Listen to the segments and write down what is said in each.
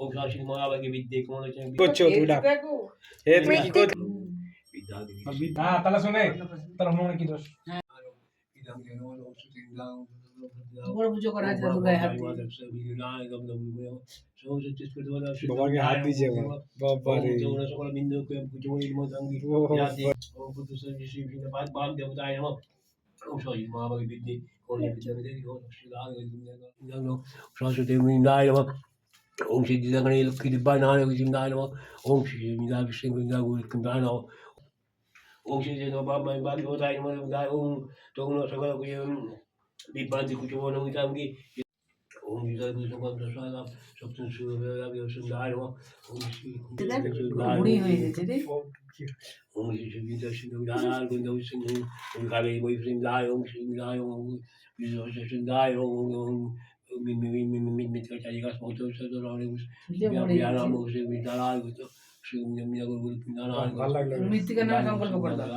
ওম শাসিনী মহাভাগে বিদ্যে কোমলোচনে করছ তুই ডাক এ তুমি কি করছ? হ্যাঁ তাহলে শুনে তাহলে হনুমান কি দোষ? বড় পুজো করা আছে দাদু হাত দিয়ে। বাবাকে হাত দিয়েছে বাবা রে সরস্বতী শ্রী বিন্দা নম শ্রী নম। বিদায় ওম তগুণ সকল বিভ্রান্তি কুচবন মিতাঙ্গি ওম বিদায় কুচবন প্রসাদাম সপ্তম সুরাবি সুন্দায় নম ওম শ্রী বুড়ি হয়ে গেছে রে ওম শ্রী শ্রী বিদ্যা সিন্ধু বিদায় গোবিন্দ সিন্ধু ওম কাবে বৈ সিন্ধায় ওম শ্রী বিদায় ওম বিদ্যা সিন্ধায় ওম ওম মিত্রচারী গাছ মত সদর অনেক যে মরে বিহারাম গেছে শ্রী বিদ্যালয় শ্রী মিয়া গুরু বিদ্যালয় ভালো লাগল মৃত্তিকা নামে সংকল্প করে দাও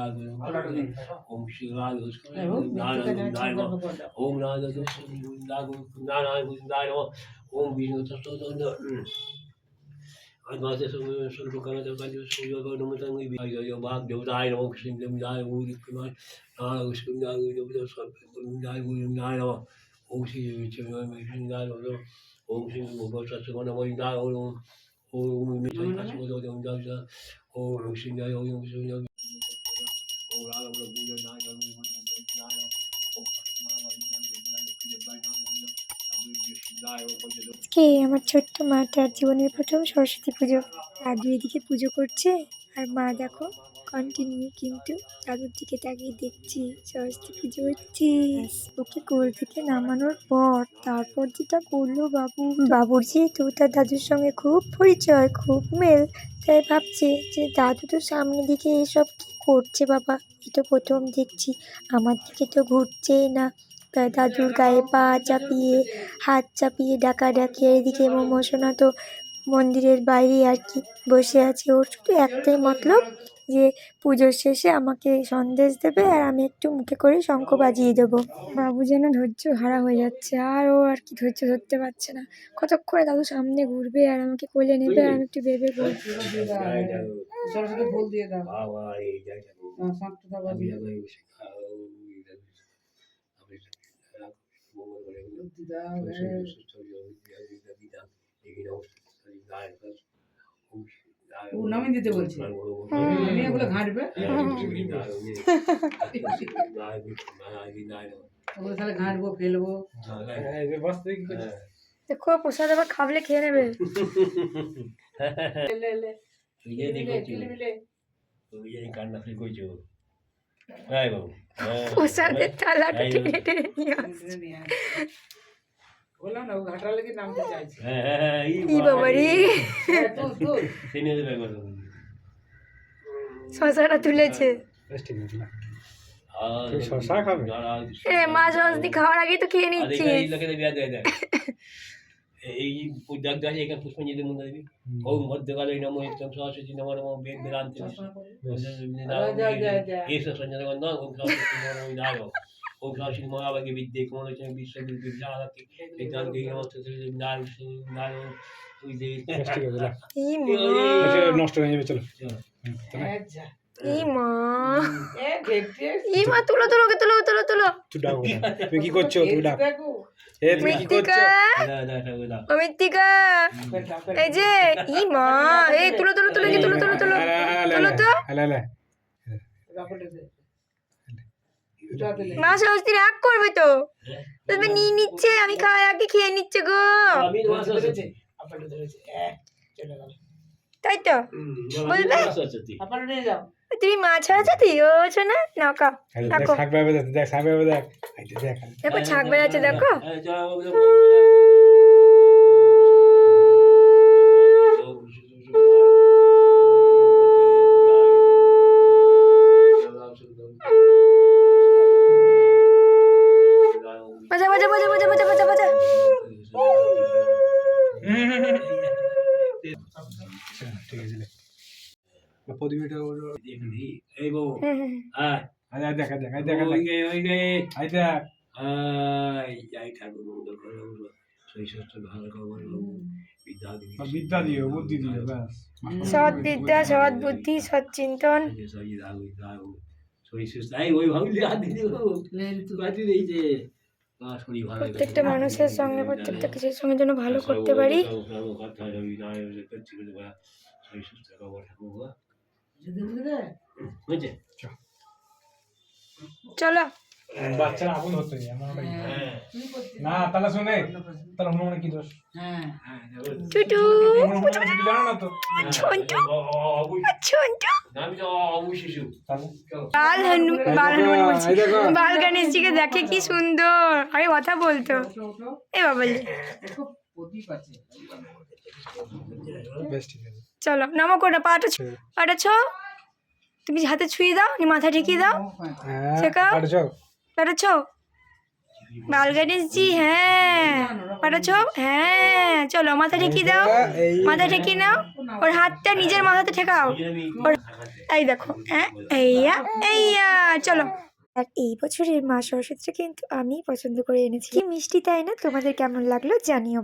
ওম শ্রী রাজ হ্যাঁ, ও মৃত্তিকা নামে সংকল্প করে দাও ওম রাজ নারায়ণ গোবিন্দায় নম ওম বিষ্ণু তত্ত্ব আজমাতে সর্ব কামে কাজে সূর্য নমতং বিজয় ভাগ দেবতায় মিত্র সঙ্গ গোবিন্দায় ওম শ্রী জয় ওম শ্রী জয় ওম রাম গুরু নারায়ণ গুরু কে আমার ছোট্ট মা তার জীবনের প্রথম সরস্বতী পুজো? দাদু এদিকে পুজো করছে? আর মা দেখো। কন্টিনিউ কিন্তু দাদুর দিকে তাকিয়ে দেখছি সরস্বতী পুজো হচ্ছে। ওকে কোল থেকে নামানোর পর তারপর যেটা করল বাবু বাবুর যেহেতু তার দাদুর সঙ্গে খুব পরিচয় খুব মেল তাই ভাবছে যে দাদু তো সামনে দিকে এসব কি করছে বাবা? এই তো প্রথম দেখছি আমার দিকে তো ঘুরছেই না। তাই দাদুর গায়ে পা চাপিয়ে হাত চাপিয়ে ডাকা ডাকি এদিকে মোমো সোনা তো মন্দিরের বাইরে আর কি বসে আছে। ওর শুধু একটাই মতলব যে পুজোর শেষে আমাকে সন্দেশ দেবে আর আমি একটু মুখে করে শঙ্খ বাজিয়ে দেবো। বাবু যেন ধৈর্য হারা হয়ে যাচ্ছে আর ও আর কি ধৈর্য ধরতে পারছে না। কতক্ষণে দাদু সামনে ঘুরবে আর আমাকে কোলে নেবে আর আমি একটু ভেবে সরস্বতী ফুল দিয়ে দাও বাবা এই জয় জয় হ্যাঁ, সাতটা বাজি বুদ্ধি দাও হ্যাঁ। ও নামে দিতে বলছে। আমি এগুলো ঘাঁটবে। ওগুলো তাহলে ঘাঁটবো ফেলব? দেখো প্রসাদ আবার খাবলে খেয়ে নেবে। প্রসাদের থালাটা টেনে নিয়ে আস। বললাম না ও ঘাটার লেগে নামতে চাইছে। ই বাবা রে হ্যাঁ, শশাটা তুলেছে। তুই শশা খাবে? এ মা সরস্বতী খাওয়ার আগেই তো খেয়ে নিচ্ছি এই দেখ। দেখ এখানে পুষ্পাঞ্জলি মন্দির দেবী ওম মধ্যকালে নমো ইত্যম সরস্বতী নমো নমো বেদ বেদান্তি এসব। সঞ্জয় গন্ধ ওম সরস্বতী নমো বিদায় ওম মহাভাগে বিদ্যে কোমলোচনে বিশ্ববিদ্য বিদ্যালতি বিদ্যান দেই নমস্তে শ্রী বিদ্যায় বিদ্যায় ওই যে বেশ ঠিক আছে না। ই মা। আচ্ছা, নষ্ট হয়ে যাবে চলো। ডাক। তুমি কি করছ? ডাক তুমি কি করছ? মৃত্তিকা দা দা দা দা অমিত্তিকা এই যে ই মা। এই তুলো তুলো তুলো তুলো তুলো তুলো। তুলো তো। মা সরস্বতী রাগ করবে তো। তুমি নিয়ে নিচ্ছে আমি খাওয়ার আগে খেয়ে নিচ্ছে গো। আমি তোমার ধরেছে। আপাটা ধরেছে। এ, চলে গেল। তাই তো? বলবে? তুমি মা সরস্বতী ও শোনা নাকা দেখ দেখো ছাগ বেড়াচ্ছে দেখো। বাজা বাজা বাজা বাজা বাজা বাজা। ঠিক ওই বিদ্যা বুদ্ধি ওই ভাবলি প্রত্যেকটা মানুষের সঙ্গে প্রত্যেকটা কিছুর সঙ্গে যেন ভালো করতে পারি। চলো। বাচ্চারা আগুন হতে ওটাই হ্যাঁ। না তাহলে শুনে তাহলে হনুমানের কি দোষ? হ্যাঁ। হ্যাঁ। বাল গণেশজিকে দেখে কি সুন্দর। আগে কথা বলতো। এ আছে। চলো নামো কোটা পাটা ছ- পাটা ছ। তুমি হাতে ছুঁয়ে দাও মাথা ঠেকিয়ে দাও। হ্যাঁ শেখা? পারছ পাটা ছ বাল গণেশজি হ্যাঁ পেরেছ হ্যাঁ চলো মাথা ঠেকি দাও মাথা ঠেকি নাও ওর হাতটা নিজের মাথাতে ঠেকাও ওর- এই দেখো হ্যাঁ এইয়া এইয়া চলো আর এই বছরের মা সরস্বতীটা কিন্তু আমি পছন্দ করে এনেছি। কি মিষ্টি তাই না? তোমাদের কেমন লাগল জানিও।